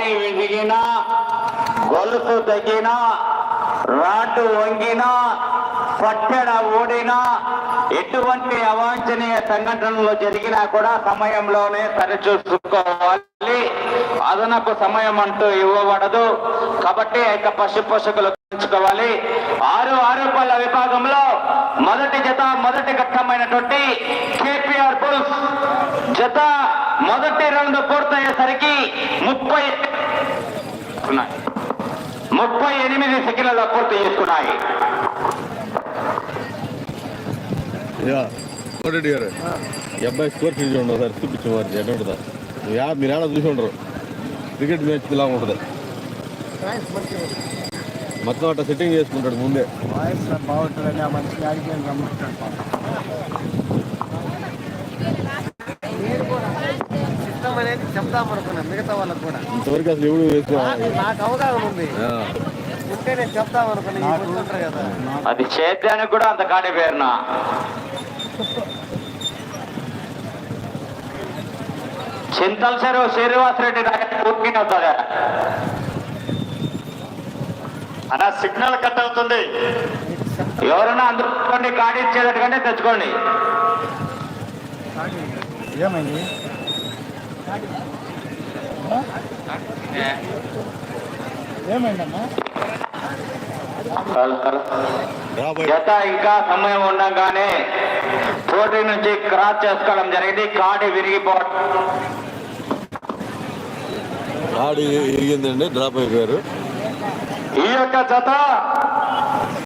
కాడి విరిగినా గొలుసు తగిన రాడ్డు వంగినా పట్టెడ ఊడిన ఎటువంటి అవాంఛనీయ సంఘటనలు జరిగినా కూడా సమయంలోనే సరిచూసుకోవాలి. అదనపు సమయం అంటూ ఇవ్వబడదు. కాబట్టి ఆ యొక్క పశు పోషకులు పెంచుకోవాలి ఆరు ఆరు పళ్ళ విభాగంలో మొదటి జత మొదటి ఘట్టమైనటువంటి కేపీఆర్ బుల్స్ జత మొదటి రౌండ్ పూర్తయ్యేసరికి ముప్పై ఉన్నాయి. ముప్పై ఎనిమిది సెకండ్లలో పూర్తి చేసుకున్నాయి. అబ్బాయి స్కోర్ ఫీజు ఉండవు సార్ చూపించు మరి ఎట్లా ఉంటుందా. యా మీరు ఏడా చూసి ఉండరు. క్రికెట్ మ్యాచ్ ఇలా ఉంటుంది. మొత్తం అట్లా సెట్టింగ్ చేసుకుంటాడు ముందే. వాయిస్ బాగుంటుందని ఆ మనిషి అనేది చెప్దాం అనుకున్నా మిగతా వాళ్ళకి కూడా. ఇంతవరకు అసలు ఎవడు నాకు అవగాహన ఉంది. ఉంటే నేను చెప్దాం అనుకున్నా కదా. అది చేద్దానికి కూడా అంత కాడి పేరున? చింతల చెరువు శ్రీనివాస్ రెడ్డి బుకింగ్ అవుతుంది అన్న సిగ్నల్ కట్ అవుతుంది. ఎవరైనా అందుకోండి కాడి ఇచ్చేటట్టుగానే తెచ్చుకోండి. ఏమైంది? ఏమైందమ్మా? జత ఇంకా సమయం ఉండగానే పోటీ నుంచి క్రాస్ చేసుకోవడం జరిగింది. కాడి విరిగిపోవడం ఆడి ఇరిగిందండి డ్రాప్ అయిపోయారు. ఈ యొక్క జత